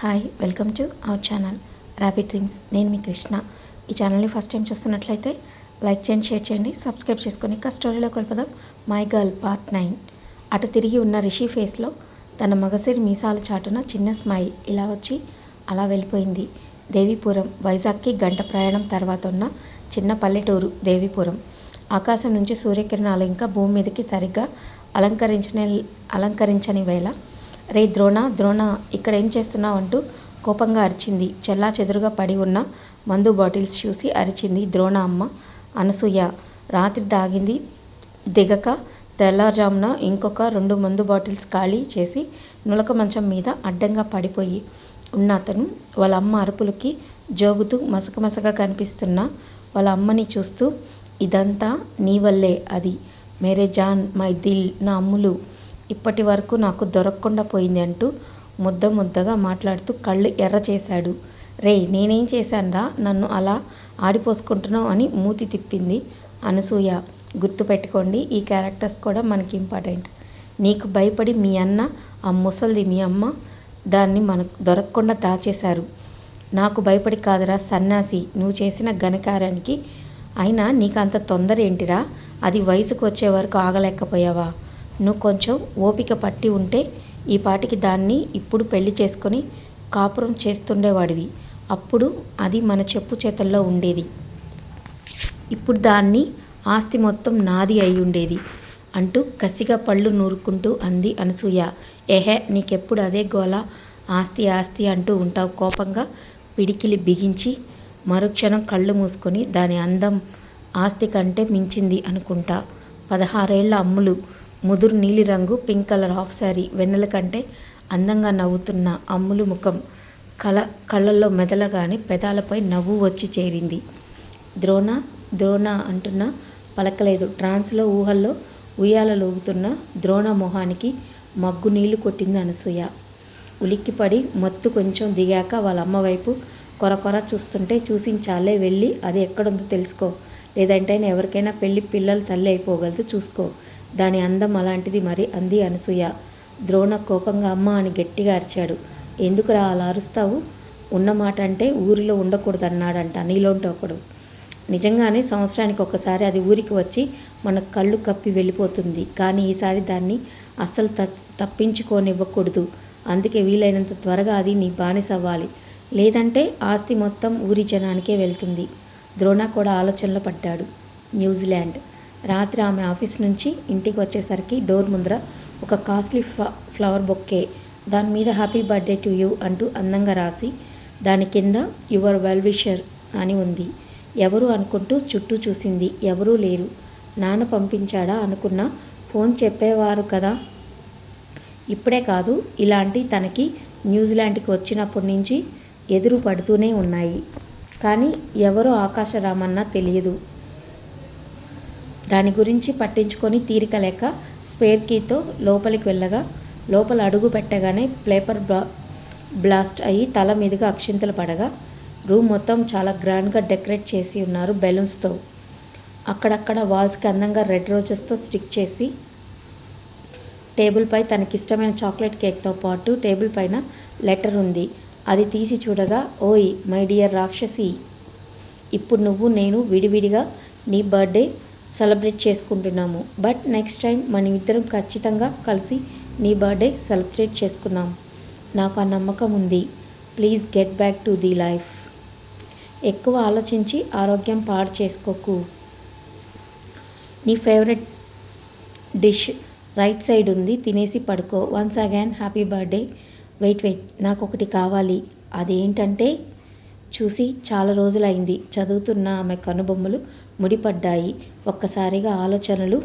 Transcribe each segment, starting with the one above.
Hi welcome to our channel rapid dreams నేను మీ కృష్ణ. ఈ ఛానల్ని ఫస్ట్ టైం చూస్తున్నట్లయితే లైక్ చేయండి షేర్ చేయండి సబ్స్క్రైబ్ చేసుకొని ఇంకా స్టోరీలో కొలుపుదాం. మై గర్ల్ పార్ట్ నైన్ అటు తిరిగి ఉన్న రిషి ఫేస్లో తన మగసిరి మీసాల చాటున చిన్న స్మైల్ ఇలా వచ్చి అలా వెళ్ళిపోయింది. దేవీపురం వైజాగ్కి గంట ప్రయాణం తర్వాత ఉన్న చిన్న పల్లెటూరు దేవీపురం. ఆకాశం నుంచి సూర్యకిరణాలు ఇంకా భూమి మీదకి సరిగ్గా అలంకరించిన అలంకరించని వేళ రే ద్రోణ ద్రోణ ఇక్కడ ఏం చేస్తున్నావు అంటూ కోపంగా అరిచింది. చెల్లా చెదురుగా పడి ఉన్న మందు బాటిల్స్ చూసి అరిచింది ద్రోణ అమ్మ. అనసూయ రాత్రి దాగింది దిగక తెల్లారుజామున ఇంకొక రెండు మందు బాటిల్స్ ఖాళీ చేసి నులక మంచం మీద అడ్డంగా పడిపోయి ఉన్న అతను వాళ్ళ అమ్మ అరుపులకి జోగుతూ మసకమసగా కనిపిస్తున్న వాళ్ళ అమ్మని చూస్తూ ఇదంతా నీ వల్లే అది. మేరే జాన్ మై దిల్ నా అమ్ములు. ఇప్పటి వరకు నాకు దొరకకుండా పోయింది అంటూ ముద్ద ముద్దగా మాట్లాడుతూ కళ్ళు ఎర్ర చేశాడు. రే నేనేం చేశానురా? నన్ను అలా ఆడిపోసుకుంటున్నావు అని మూతి తిప్పింది అనసూయ. గుర్తుపెట్టుకోండి ఈ క్యారెక్టర్స్ కూడా మనకి ఇంపార్టెంట్. నీకు భయపడి మీ అన్న ఆ ముసలిది మీ అమ్మ దాన్ని మనకు దొరకకుండా దాచేశారు. నాకు భయపడి కాదురా సన్యాసి నువ్వు చేసిన ఘనకార్యానికి అయినా నీకు అంత తొందర ఏంటిరా? అది వయసుకు వచ్చే వరకు ఆగలేకపోయావా? నువ్వు కొంచెం ఓపిక పట్టి ఉంటే ఈ పాటికి దాన్ని ఇప్పుడు పెళ్ళి చేసుకొని కాపురం చేస్తుండేవాడివి. అప్పుడు అది మన చెప్పు చేతల్లో ఉండేది. ఇప్పుడు దాన్ని ఆస్తి మొత్తం నాది అయి ఉండేది అంటూ కసిగా పళ్ళు నూరుకుంటూ అంది అనసూయ. ఏహే నీకెప్పుడు అదే గోల? ఆస్తి ఆస్తి అంటూ ఉంటావు కోపంగా పిడికిలి బిగించి మరుక్షణం కళ్ళు మూసుకొని దాని అందం ఆస్తి కంటే మించింది అనుకుంటా. పదహారేళ్ళ అమ్ములు. ముదురు నీలిరంగు పింక్ కలర్ హాఫ్ శారీ వెన్నెల కంటే అందంగా నవ్వుతున్న అమ్ములు ముఖం కళ కళ్ళల్లో మెదలగానే పెదాలపై నవ్వు వచ్చి చేరింది. ద్రోణ ద్రోణ అంటున్న పలకలేదు. ట్రాన్స్లో ఊహల్లో ఉయ్యాలలోగుతున్న ద్రోణ మొహానికి మగ్గు నీళ్ళు కొట్టింది అనసూయ. ఉలిక్కిపడి మత్తు కొంచెం దిగాక వాళ్ళ అమ్మ వైపు కొర కొర చూస్తుంటే చూసించాలే వెళ్ళి అది ఎక్కడుందో తెలుసుకో. లేదంటే ఎవరికైనా పెళ్ళి పిల్లలు తల్లి అయిపోగలదు చూసుకో. దాని అందం అలాంటిది మరి అంది అనసూయ. ద్రోణ కోపంగా అమ్మ అని గట్టిగా అరిచాడు. ఎందుకురా అలా అరుస్తావు? ఉన్న మాట అంటే ఊరిలో ఉండకూడదు అన్నాడంట నీలోంటి ఒకడు. నిజంగానే సంవత్సరానికి ఒకసారి అది ఊరికి వచ్చి మన కళ్ళు కప్పి వెళ్ళిపోతుంది. కానీ ఈసారి దాన్ని అస్సలు త తప్పించుకోనివ్వకూడదు. అందుకే వీలైనంత త్వరగా అది నీ బానిస అవ్వాలి. లేదంటే ఆస్తి మొత్తం ఊరి జనానికే వెళ్తుంది. ద్రోణ కూడా ఆలోచనలో పడ్డాడు. న్యూజిలాండ్. రాత్రి ఆమె ఆఫీస్ నుంచి ఇంటికి వచ్చేసరికి డోర్ ముందర ఒక కాస్ట్లీ ఫ్లవర్ బొక్కే దాని మీద హ్యాపీ బర్త్డే టు యూ అంటూ అందంగా రాసి దాని కింద యువర్ వెల్ విషర్ అని ఉంది. ఎవరు అనుకుంటూ చుట్టూ చూసింది ఎవరూ లేరు. నాన్న పంపించాడా అనుకున్న ఫోన్ చెప్పేవారు కదా. ఇప్పుడే కాదు ఇలాంటి తనకి న్యూజిలాండ్కి వచ్చినప్పటి నుంచి ఎదురు పడుతూనే ఉన్నాయి. కానీ ఎవరో ఆకాశరామన్నా తెలియదు. దాని గురించి పట్టించుకొని తీరిక లేక స్పేర్ కీతో లోపలికి వెళ్ళగా లోపల అడుగు పెట్టగానే పేపర్ బ్లా బ్లాస్ట్ అయ్యి తల మీదుగా అక్షింతలు పడగా రూమ్ మొత్తం చాలా గ్రాండ్గా డెకరేట్ చేసి ఉన్నారు బెలూన్స్తో. అక్కడక్కడ వాల్స్కి అందంగా రెడ్ రోజెస్తో స్టిక్ చేసి టేబుల్పై తనకిష్టమైన చాక్లెట్ కేక్తో పాటు టేబుల్ పైన లెటర్ ఉంది. అది తీసి చూడగా ఓయ్ మై డియర్ రాక్షసి ఇప్పుడు నువ్వు నేను విడివిడిగా నీ బర్త్డే సెలబ్రేట్ చేసుకుంటున్నాము. బట్ నెక్స్ట్ టైం మన ఇద్దరం ఖచ్చితంగా కలిసి నీ బర్త్డే సెలబ్రేట్ చేసుకుందాం. నాకు ఆ నమ్మకం ఉంది. Please get back to the life. ఎక్కువ ఆలోచించి ఆరోగ్యం పాడు చేసుకోకు. నీ ఫేవరెట్ డిష్ రైట్ సైడ్ ఉంది తినేసి పడుకో. Once again happy birthday. Wait wait. నాకు ఒకటి కావాలి. అదేంటంటే చూసి చాలా రోజులైంది. చదువుతున్న ఆమె కనుబొమ్మలు ముడిపడ్డాయి. ఒక్కసారిగా ఆలోచనలు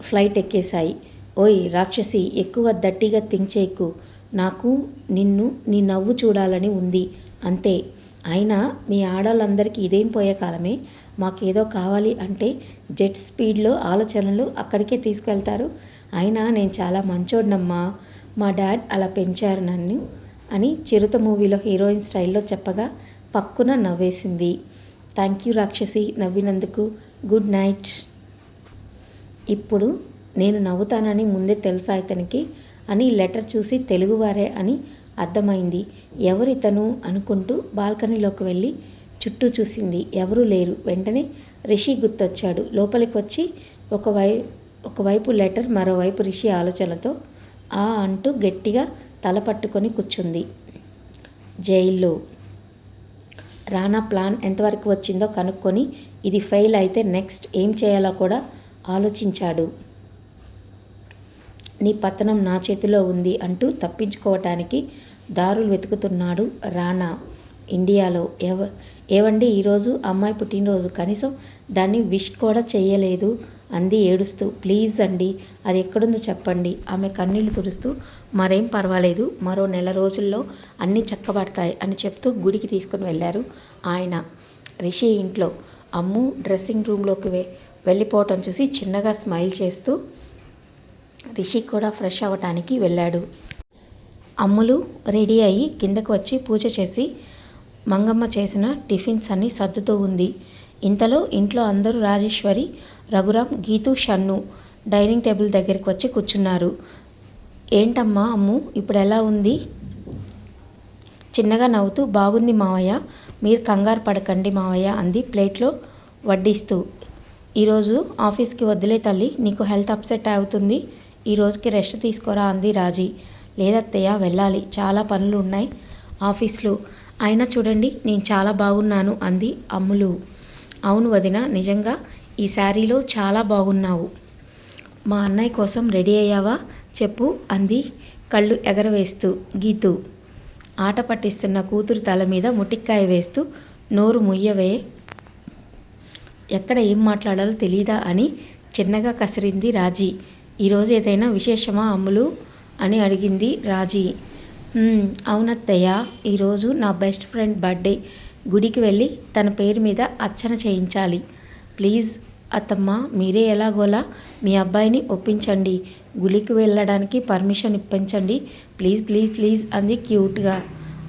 ఫ్లైట్ ఎక్కేశాయి. ఓయ్ రాక్షసి ఎక్కువ దట్టిగా తించేకు నాకు నిన్ను నీ నవ్వు చూడాలని ఉంది. అంతే. అయినా మీ ఆడవాళ్ళందరికీ ఇదేం పోయే కాలమే? మాకేదో కావాలి అంటే జెట్ స్పీడ్లో ఆలోచనలు అక్కడికే తీసుకెళ్తారు. అయినా నేను చాలా మంచోడినమ్మా. మా డాడ్ అలా పెంచారు నన్ను అని చిరుత మూవీలో హీరోయిన్ స్టైల్లో చెప్పగా పక్కున నవ్వేసింది. థ్యాంక్ యూ రాక్షసి నవ్వినందుకు గుడ్ నైట్. ఇప్పుడు నేను నవ్వుతానని ముందే తెలుసా ఇతనికి? అని లెటర్ చూసి తెలుగువారే అని అర్థమైంది. ఎవరితను అనుకుంటూ బాల్కనీలోకి వెళ్ళి చుట్టూ చూసింది. ఎవరూ లేరు. వెంటనే రిషి గుర్తొచ్చాడు. లోపలికి వచ్చి ఒకవై ఒకవైపు లెటర్ మరోవైపు రిషి ఆలోచనలతో ఆ అంటూ గట్టిగా తల పట్టుకొని కూర్చుంది. జైల్లో రానా ప్లాన్ ఎంతవరకు వచ్చిందో కనుక్కొని ఇది ఫెయిల్ అయితే నెక్స్ట్ ఏం చేయాలో కూడా ఆలోచించాడు. నీ పతనం నా చేతిలో ఉంది అంటూ తప్పించుకోవటానికి దారులు వెతుకుతున్నాడు రానా. ఇండియాలో ఎవ ఏవండి? ఈరోజు అమ్మాయి పుట్టినరోజు. కనీసం దాన్ని విష్ కూడా చేయలేదు. అంది ఏడుస్తూ ప్లీజ్ అండి అది ఎక్కడుందో చెప్పండి. ఆమె కన్నీళ్ళు తుడుస్తూ మరేం పర్వాలేదు మరో నెల రోజుల్లో అన్నీ చక్కబడతాయి అని చెప్తూ గుడికి తీసుకుని వెళ్ళారు ఆయన. రిషి ఇంట్లో అమ్ము డ్రెస్సింగ్ రూమ్లోకి వె వెళ్ళిపోవటం చూసి చిన్నగా స్మైల్ చేస్తూ రిషి కూడా ఫ్రెష్ అవ్వటానికి వెళ్ళాడు. అమ్ములు రెడీ అయ్యి కిందకు వచ్చి పూజ చేసి మంగమ్మ చేసిన టిఫిన్స్ అన్నీ సర్దుతూ ఉంది. ఇంతలో ఇంట్లో అందరూ రాజేశ్వరి రఘురాం గీతు షన్ను డైనింగ్ టేబుల్ దగ్గరికి వచ్చి కూర్చున్నారు. ఏంటమ్మా అమ్ము ఇప్పుడు ఎలా ఉంది చిన్నగా నవ్వుతూ బాగుంది మావయ్య మీరు కంగారు పడకండి మావయ్య అంది ప్లేట్లో వడ్డిస్తూ. ఈరోజు ఆఫీస్కి వదిలే తల్లి నీకు హెల్త్ అప్సెట్ అవుతుంది ఈ రోజుకి రెస్ట్ తీసుకోరా అంది రాజీ. లేదత్తయ్య వెళ్ళాలి చాలా పనులు ఉన్నాయి ఆఫీస్లో. అయినా చూడండి నేను చాలా బాగున్నాను అంది అమ్ములు. అవును వదిన నిజంగా ఈ శారీలో చాలా బాగున్నావు. మా అన్నయ్య కోసం రెడీ అయ్యావా? చెప్పు అంది కళ్ళు ఎగరవేస్తూ. గీతు ఆట పట్టిస్తున్న కూతురు తల మీద ముటిక్కాయ వేస్తూ నోరు ముయ్యవే. ఎక్కడ ఏం మాట్లాడాలో తెలీదా అని చిన్నగా కసిరింది రాజీ. ఈరోజు ఏదైనా విశేషమా అమ్ములు? అని అడిగింది రాజీ. అవునత్తయ్య ఈరోజు నా బెస్ట్ ఫ్రెండ్ బర్త్డే. గుడికి వెళ్ళి తన పేరు మీద అర్చన చేయించాలి. ప్లీజ్ అత్తమ్మ మీరే ఎలాగోలా మీ అబ్బాయిని ఒప్పించండి. గుడికి వెళ్ళడానికి పర్మిషన్ ఇప్పించండి. ప్లీజ్ ప్లీజ్ ప్లీజ్ అంది క్యూట్గా.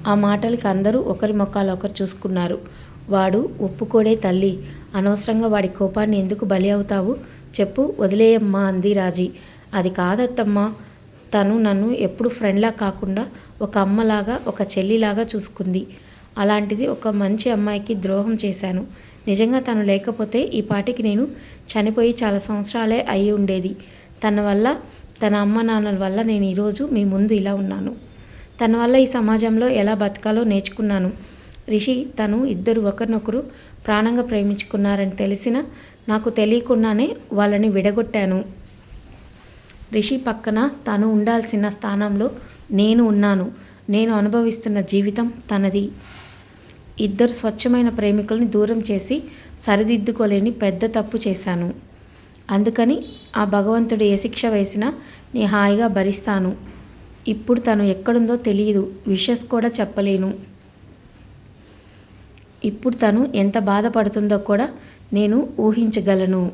ఆ మాటలకి అందరూ ఒకరి మొక్కలు ఒకరు చూసుకున్నారు. వాడు ఒప్పుకోడే తల్లి అనవసరంగా వాడి కోపాన్ని ఎందుకు బలి అవుతావు? చెప్పు వదిలేయమ్మా అంది రాజీ. అది కాదత్తమ్మా తను నన్ను ఎప్పుడు ఫ్రెండ్లా కాకుండా ఒక అమ్మలాగా ఒక చెల్లిలాగా చూసుకుంది. అలాంటిది ఒక మంచి అమ్మాయికి ద్రోహం చేశాను. నిజంగా తను లేకపోతే ఈ పాటికి నేను చనిపోయి చాలా సంవత్సరాలే అయి ఉండేది. తన వల్ల తన అమ్మ నాన్నల వల్ల నేను ఈరోజు మీ ముందు ఇలా ఉన్నాను. తన వల్ల ఈ సమాజంలో ఎలా బతకాలో నేర్చుకున్నాను. రిషి తను ఇద్దరు ఒకరినొకరు ప్రాణంగా ప్రేమించుకున్నారని తెలిసిన నాకు తెలియకుండానే వాళ్ళని విడగొట్టాను. రిషి పక్కన తను ఉండాల్సిన స్థానంలో నేను ఉన్నాను. నేను అనుభవిస్తున్న జీవితం తనది. ఇద్దరు స్వచ్ఛమైన ప్రేమికుల్ని దూరం చేసి సరిదిద్దుకోలేని పెద్ద తప్పు చేశాను. అందుకని ఆ భగవంతుడు ఏ శిక్ష వేసినా నీ హాయిగా భరిస్తాను. ఇప్పుడు తను ఎక్కడుందో తెలియదు విషెస్ కూడా చెప్పలేను. ఇప్పుడు తను ఎంత బాధపడుతుందో కూడా నేను ఊహించగలను.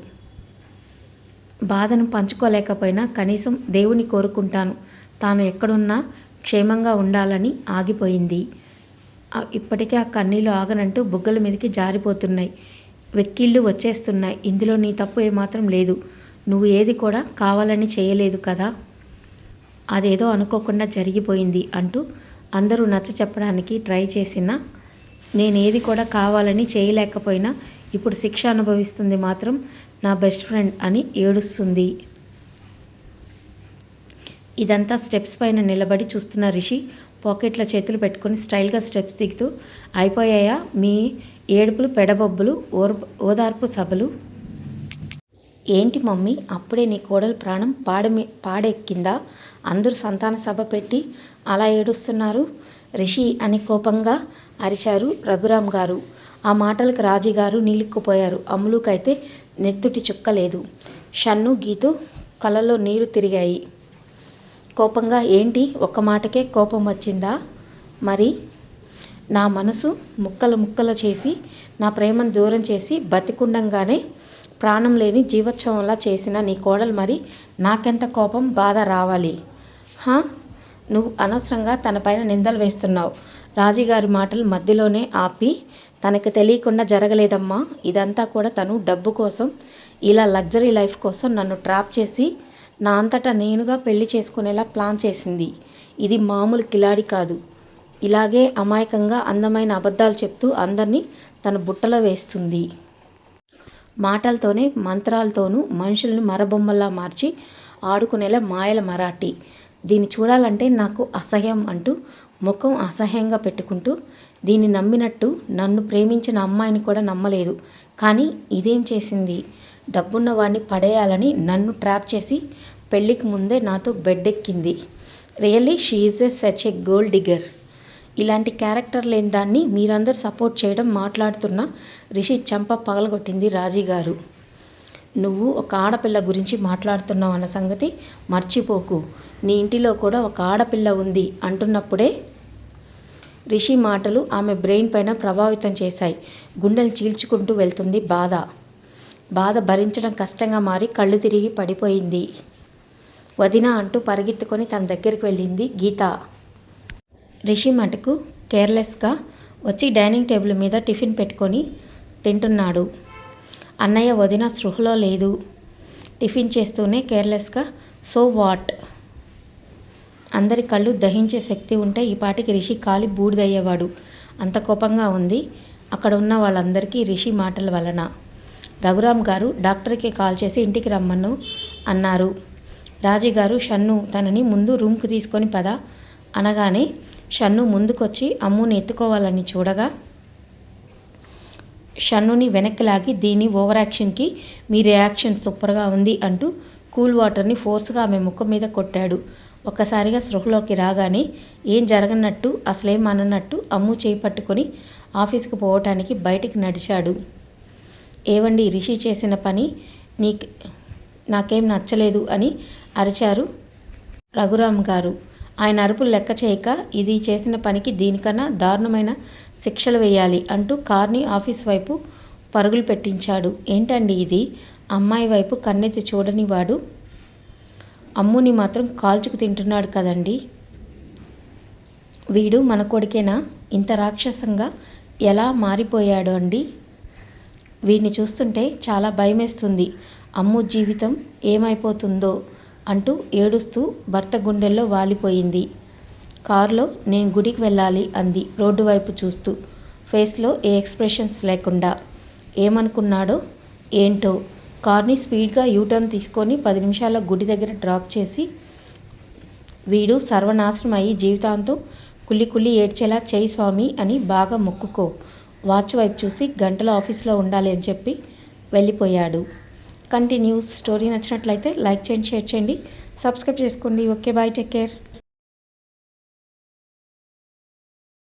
బాధను పంచుకోలేకపోయినా కనీసం దేవుని కోరుకుంటాను. తాను ఎక్కడున్నా క్షేమంగా ఉండాలని ఆగిపోయింది. ఇప్పటికే ఆ కన్నీళ్ళు ఆగనంటూ బుగ్గల మీదకి జారిపోతున్నాయి. వెక్కిళ్ళు వచ్చేస్తున్నాయి. ఇందులో నీ తప్పు ఏమాత్రం లేదు. నువ్వు ఏది కూడా కావాలని చేయలేదు కదా? అదేదో అనుకోకుండా జరిగిపోయింది అంటూ అందరూ నచ్చ చెప్పడానికి ట్రై చేసినా నేనేది కూడా కావాలని చేయలేకపోయినా ఇప్పుడు శిక్ష అనుభవిస్తుంది మాత్రం నా బెస్ట్ ఫ్రెండ్ అని ఏడుస్తుంది. ఇదంతా స్టెప్స్ పైన నిలబడి చూస్తున్న రిషి పాకెట్లో చేతులు పెట్టుకొని స్టైల్గా స్టెప్స్ దిగుతూ అయిపోయాయా మీ ఏడుపులు పెడబొబ్బులు ఓర్ ఓదార్పు సభలు? ఏంటి మమ్మీ అప్పుడే నీ కోడలు ప్రాణం పాడమి పాడెక్కిందా? అందరూ సంతాన సభ పెట్టి అలా ఏడుస్తున్నారు? రిషి అని కోపంగా అరిచారు రఘురామ్ గారు. ఆ మాటలకు రాజీ గారు నీలిక్కుపోయారు అమ్ములుకైతే నెత్తుటి చుక్కలేదు. షన్ను గీతు కలలో నీరు తిరిగాయి. కోపంగా ఏంటి? ఒక్క మాటకే కోపం వచ్చిందా? మరి? నా మనసు ముక్కలు ముక్కలు చేసి నా ప్రేమను దూరం చేసి బతికుండంగానే ప్రాణం లేని జీవోత్సవంలా చేసిన నీ కోడలు మరి నాకెంత కోపం బాధ రావాలి? హా? నువ్వు అనవసరంగా తనపైన నిందలు వేస్తున్నావు. రాజీగారి మాటలు మధ్యలోనే ఆపి తనకు తెలియకుండా జరగలేదమ్మా. ఇదంతా కూడా తను డబ్బు కోసం ఇలా లగ్జరీ లైఫ్ కోసం నన్ను ట్రాప్ చేసి నా అంతటా నేనుగా పెళ్ళి చేసుకునేలా ప్లాన్ చేసింది. ఇది మామూలు కిలాడి కాదు. ఇలాగే అమాయకంగా అందమైన అబద్ధాలు చెప్తూ అందరినీ తన బుట్టలో వేస్తుంది. మాటలతోనే మంత్రాలతోనూ మనుషుల్ని మరబొమ్మల్లా మార్చి ఆడుకునేలా మాయల మరాఠీ. దీన్ని చూడాలంటే నాకు అసహ్యం అంటూ ముఖం అసహ్యంగా పెట్టుకుంటూ దీన్ని నమ్మినట్టు నన్ను ప్రేమించిన అమ్మాయిని కూడా నమ్మలేదు. కానీ ఇదేం చేసింది? డబ్బున్న వాడిని పడేయాలని నన్ను ట్రాప్ చేసి పెళ్ళికి ముందే నాతో బెడ్ ఎక్కింది really she's a such a gold digger ఇలాంటి క్యారెక్టర్ లేని దాన్ని మీరందరూ సపోర్ట్ చేయడం మాట్లాడుతున్న రిషి చంప పగలగొట్టింది రాజీ గారు. నువ్వు ఒక ఆడపిల్ల గురించి మాట్లాడుతున్నావు అన్న సంగతి మర్చిపోకు. నీ ఇంటిలో కూడా ఒక ఆడపిల్ల ఉంది అంటున్నప్పుడే రిషి మాటలు ఆమె బ్రెయిన్ పైన ప్రభావితం చేశాయి. గుండెలు చీల్చుకుంటూ వెళ్తుంది బాధ. బాధ భరించడం కష్టంగా మారి కళ్ళు తిరిగి పడిపోయింది. వదిన అంటూ పరిగెత్తుకొని తన దగ్గరికి వెళ్ళింది గీత. రిషి మటుకు కేర్లెస్గా వచ్చి డైనింగ్ టేబుల్ మీద టిఫిన్ పెట్టుకొని తింటున్నాడు. అన్నయ్య వదిన సృహలో లేదు. టిఫిన్ చేస్తూనే కేర్లెస్గా సో వాట్? అందరి కళ్ళు దహించే శక్తి ఉంటే ఈ పాటికి రిషి కాలి బూడిదయ్యేవాడు. అంత కోపంగా ఉంది. అక్కడ ఉన్న వాళ్ళందరికీ రిషి మాటల వలన. రఘురామ్ గారు డాక్టర్కి కాల్ చేసి ఇంటికి రమ్మను అన్నారు. రాజీ గారు షన్ను తనని ముందు రూమ్కి తీసుకొని పద అనగానే షన్ను ముందుకొచ్చి అమ్ముని ఎత్తుకోవాలని చూడగా షన్నుని వెనక్కి లాగి దీని ఓవర్ యాక్షన్కి మీ రియాక్షన్ సూపర్గా ఉంది అంటూ కూల్ వాటర్ని ఫోర్స్గా ఆమె ముఖం మీద కొట్టాడు. ఒక్కసారిగా సృహలోకి రాగానే ఏం జరగనట్టు అసలేం అనన్నట్టు అమ్ము చేయి పట్టుకొని ఆఫీస్కి పోవటానికి బయటికి నడిచాడు. ఏవండి రిషి చేసిన పని? నీకు నాకేం నచ్చలేదు అని అరిచారు రఘురామ్ గారు. ఆయన అరుపులు లెక్క చేయక ఇది చేసిన పనికి దీనికన్నా దారుణమైన శిక్షలు వేయాలి అంటూ కార్ని ఆఫీస్ వైపు పరుగులు పెట్టించాడు. ఏంటండి ఇది? అమ్మాయి వైపు కన్నెత్తి చూడని వాడు అమ్ముని మాత్రం కాల్చుకు తింటున్నాడు కదండి. వీడు మన కొడుకేనా? ఇంత రాక్షసంగా ఎలా మారిపోయాడు అండి. వీడిని చూస్తుంటే చాలా భయమేస్తుంది. అమ్ము జీవితం ఏమైపోతుందో అంటూ ఏడుస్తూ భర్త గుండెల్లో వాలిపోయింది. కారులో నేను గుడికి వెళ్ళాలి అంది రోడ్డు వైపు చూస్తూ. ఫేస్లో ఏ ఎక్స్ప్రెషన్స్ లేకుండా. ఏమనుకున్నాడో? ఏంటో? కార్ని స్పీడ్గా యూటర్న్ తీసుకొని పది నిమిషాల గుడి దగ్గర డ్రాప్ చేసి వీడు సర్వనాశనం అయ్యి జీవితాంతం కుల్లి కుల్లి ఏడ్చేలా చేయి స్వామి అని బాగా మొక్కుకో. వాచ్ వైపు చూసి గంటల ఆఫీస్లో ఉండాలి అని చెప్పి వెళ్ళిపోయాడు. కంటిన్యూస్ స్టోరీ నచ్చినట్లయితే లైక్ చేయండి షేర్ చేయండి. సబ్స్క్రైబ్ చేసుకోండి. Okay bye take care.